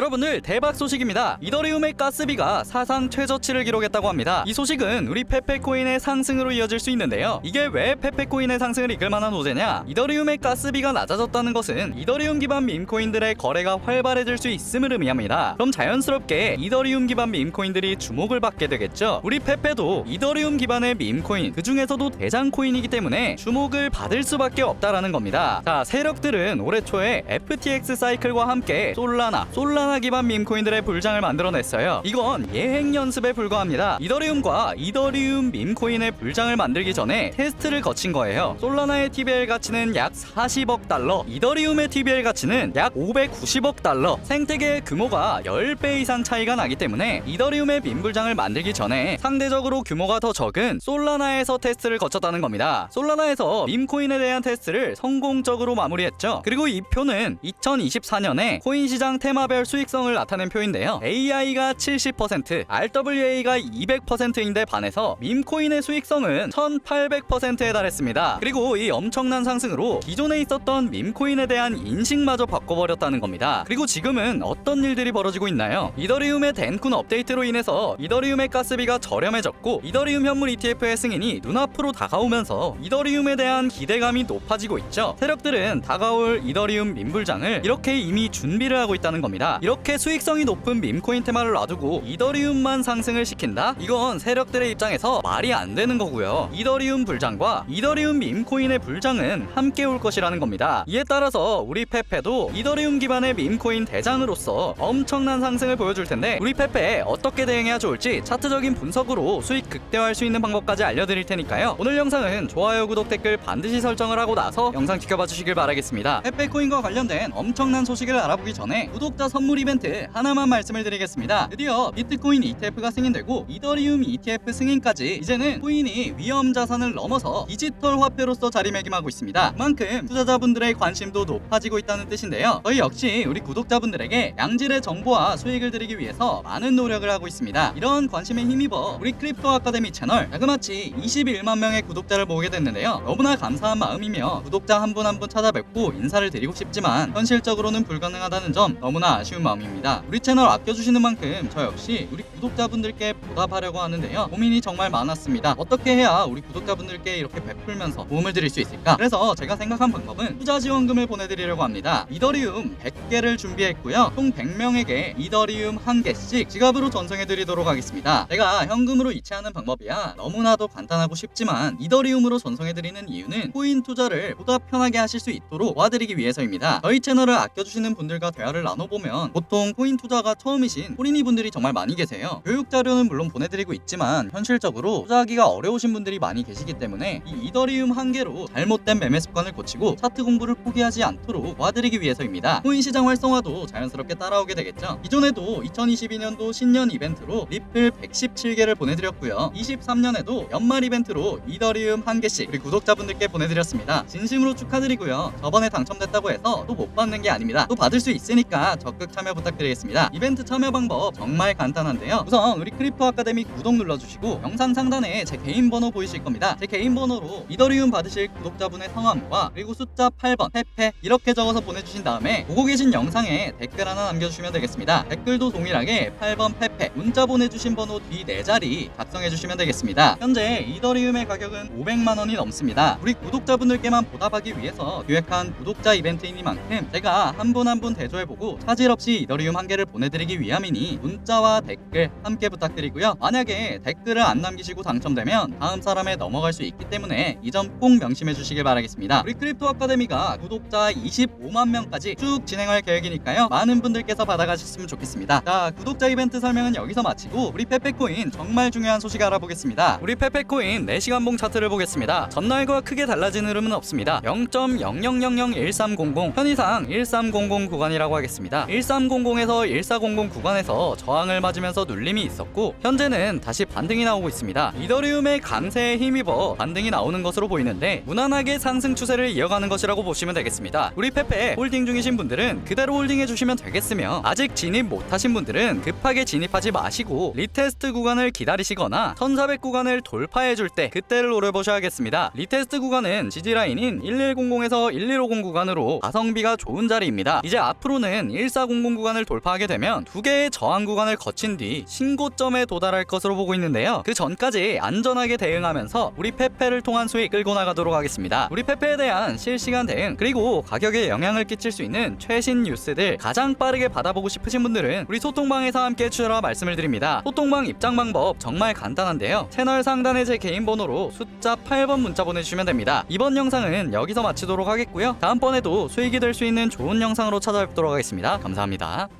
여러분들 대박 소식입니다. 이더리움의 가스비가 사상 최저치를 기록했다고 합니다. 이 소식은 우리 페페코인의 상승으로 이어질 수 있는데요. 이게 왜 페페코인의 상승을 이끌 만한 호재냐? 이더리움의 가스비가 낮아졌다는 것은 이더리움 기반 밈코인들의 거래가 활발해질 수 있음을 의미합니다. 그럼 자연스럽게 이더리움 기반 밈코인들이 주목을 받게 되겠죠. 우리 페페도 이더리움 기반의 밈코인 그 중에서도 대장 코인이기 때문에 주목을 받을 수밖에 없다라는 겁니다. 자, 세력들은 올해 초에 FTX 사이클과 함께 솔라나, 솔라 나 기반 밈코인들의 불장을 만들어냈어요. 이건 예행 연습에 불과합니다. 이더리움과 이더리움 밈코인의 불장을 만들기 전에 테스트를 거친 거예요. 솔라나의 TBL 가치는 약 40억 달러, 이더리움의 TBL 가치는 약 590억 달러. 생태계의 규모가 10배 이상 차이가 나기 때문에 이더리움의 밈불장을 만들기 전에 상대적으로 규모가 더 적은 솔라나에서 테스트를 거쳤다는 겁니다. 솔라나에서 밈코인에 대한 테스트를 성공적으로 마무리했죠. 그리고 이 표는 2024년에 코인 시장 테마별 수익성을 나타낸 표인데요. AI가 70%, RWA가 200%인데 반해서 밈코인의 수익성은 1800%에 달했습니다. 그리고 이 엄청난 상승으로 기존에 있었던 밈코인에 대한 인식마저 바꿔버렸다는 겁니다. 그리고 지금은 어떤 일들이 벌어지고 있나요? 이더리움의 덴쿤 업데이트로 인해서 이더리움의 가스비가 저렴해졌고 이더리움 현물 ETF의 승인이 눈앞으로 다가오면서 이더리움에 대한 기대감이 높아지고 있죠. 세력들은 다가올 이더리움 민불장을 이렇게 이미 준비를 하고 있다는 겁니다. 이렇게 수익성이 높은 밈코인 테마를 놔두고 이더리움만 상승을 시킨다? 이건 세력들의 입장에서 말이 안 되는 거고요. 이더리움 불장과 이더리움 밈코인의 불장은 함께 올 것이라는 겁니다. 이에 따라서 우리 페페도 이더리움 기반의 밈코인 대장으로서 엄청난 상승을 보여줄 텐데 우리 페페 어떻게 대응해야 좋을지 차트적인 분석으로 수익 극대화할 수 있는 방법까지 알려드릴 테니까요. 오늘 영상은 좋아요, 구독, 댓글 반드시 설정을 하고 나서 영상 지켜봐 주시길 바라겠습니다. 페페코인과 관련된 엄청난 소식을 알아보기 전에 구독자 선물 이벤트 하나만 말씀을 드리겠습니다. 드디어 비트코인 ETF가 승인되고 이더리움 ETF 승인까지 이제는 코인이 위험 자산을 넘어서 디지털 화폐로서 자리매김하고 있습니다. 그만큼 투자자분들의 관심도 높아지고 있다는 뜻인데요. 저희 역시 우리 구독자분들에게 양질의 정보와 수익을 드리기 위해서 많은 노력을 하고 있습니다. 이런 관심에 힘입어 우리 크립토 아카데미 채널 자그마치 21만 명의 구독자를 모으게 됐는데요. 너무나 감사한 마음이며 구독자 한 분 한분 찾아뵙고 인사를 드리고 싶지만 현실적으로는 불가능하다는 점 너무나 아쉬운 마음입니다. 우리 채널 아껴주시는 만큼 저 역시 우리 구독자분들께 보답하려고 하는데요. 고민이 정말 많았습니다. 어떻게 해야 우리 구독자분들께 이렇게 베풀면서 도움을 드릴 수 있을까? 그래서 제가 생각한 방법은 투자 지원금을 보내드리려고 합니다. 이더리움 100개를 준비했고요. 총 100명에게 이더리움 1개씩 지갑으로 전송해드리도록 하겠습니다. 제가 현금으로 이체하는 방법이야 너무나도 간단하고 쉽지만 이더리움으로 전송해드리는 이유는 코인 투자를 보다 편하게 하실 수 있도록 도와드리기 위해서입니다. 저희 채널을 아껴주시는 분들과 대화를 나눠보면 보통 코인 투자가 처음이신 코린이 분들이 정말 많이 계세요. 교육 자료는 물론 보내드리고 있지만 현실적으로 투자하기가 어려우신 분들이 많이 계시기 때문에 이 이더리움 한 개로 잘못된 매매 습관을 고치고 차트 공부를 포기하지 않도록 도와드리기 위해서입니다. 코인 시장 활성화도 자연스럽게 따라오게 되겠죠. 기존에도 2022년도 신년 이벤트로 리플 117개를 보내드렸고요. 23년에도 연말 이벤트로 이더리움 한 개씩 우리 구독자분들께 보내드렸습니다. 진심으로 축하드리고요. 저번에 당첨됐다고 해서 또 못 받는 게 아닙니다. 또 받을 수 있으니까 적극 참여 부탁드리겠습니다. 이벤트 참여 방법 정말 간단한데요. 우선 우리 크립토 아카데미 구독 눌러주시고 영상 상단에 제 개인 번호 보이실 겁니다. 제 개인 번호로 이더리움 받으실 구독자분의 성함과 그리고 숫자 8번 페페 이렇게 적어서 보내주신 다음에 보고 계신 영상에 댓글 하나 남겨주시면 되겠습니다. 댓글도 동일하게 8번 페페 문자 보내주신 번호 뒤 4자리 작성해주시면 되겠습니다. 현재 이더리움의 가격은 500만 원이 넘습니다. 우리 구독자분들께만 보답하기 위해서 기획한 구독자 이벤트이니만큼 제가 한 분 한 분 대조해보고 차질 없이 이더리움 한 개를 보내드리기 위함이니 문자와 댓글 함께 부탁드리고요. 만약에 댓글을 안 남기시고 당첨되면 다음 사람에 넘어갈 수 있기 때문에 이 점 꼭 명심해 주시길 바라겠습니다. 우리 크립토 아카데미가 구독자 25만 명까지 쭉 진행할 계획이니까요. 많은 분들께서 받아가셨으면 좋겠습니다. 자, 구독자 이벤트 설명은 여기서 마치고 우리 페페코인 정말 중요한 소식 알아보겠습니다. 우리 페페코인 4시간 봉 차트를 보겠습니다. 전날과 크게 달라진 흐름은 없습니다. 0.00001300 편의상 1300 구간이라고 하겠습니다. 1300에서 1400 구간에서 저항을 맞으면서 눌림이 있었고 현재는 다시 반등이 나오고 있습니다. 이더리움의 강세에 힘입어 반등이 나오는 것으로 보이는데 무난하게 상승 추세를 이어가는 것이라고 보시면 되겠습니다. 우리 페페 홀딩 중이신 분들은 그대로 홀딩해 주시면 되겠으며 아직 진입 못하신 분들은 급하게 진입하지 마시고 리테스트 구간을 기다리시거나 1400 구간을 돌파해 줄 때 그때를 노려보셔야겠습니다. 리테스트 구간은 지지라인인 1100에서 1150 구간으로 가성비가 좋은 자리입니다. 이제 앞으로는 1400 성공 구간을 돌파하게 되면 두 개의 저항 구간을 거친 뒤 신고점에 도달할 것으로 보고 있는데요. 그 전까지 안전하게 대응하면서 우리 페페를 통한 수익 끌고 나가도록 하겠습니다. 우리 페페에 대한 실시간 대응 그리고 가격에 영향을 끼칠 수 있는 최신 뉴스들 가장 빠르게 받아보고 싶으신 분들은 우리 소통방에서 함께 해주라 말씀을 드립니다. 소통방 입장 방법 정말 간단한데요. 채널 상단에 제 개인 번호로 숫자 8번 문자 보내주시면 됩니다. 이번 영상은 여기서 마치도록 하겠고요. 다음번에도 수익이 될 수 있는 좋은 영상으로 찾아뵙도록 하겠습니다. 감사합니다.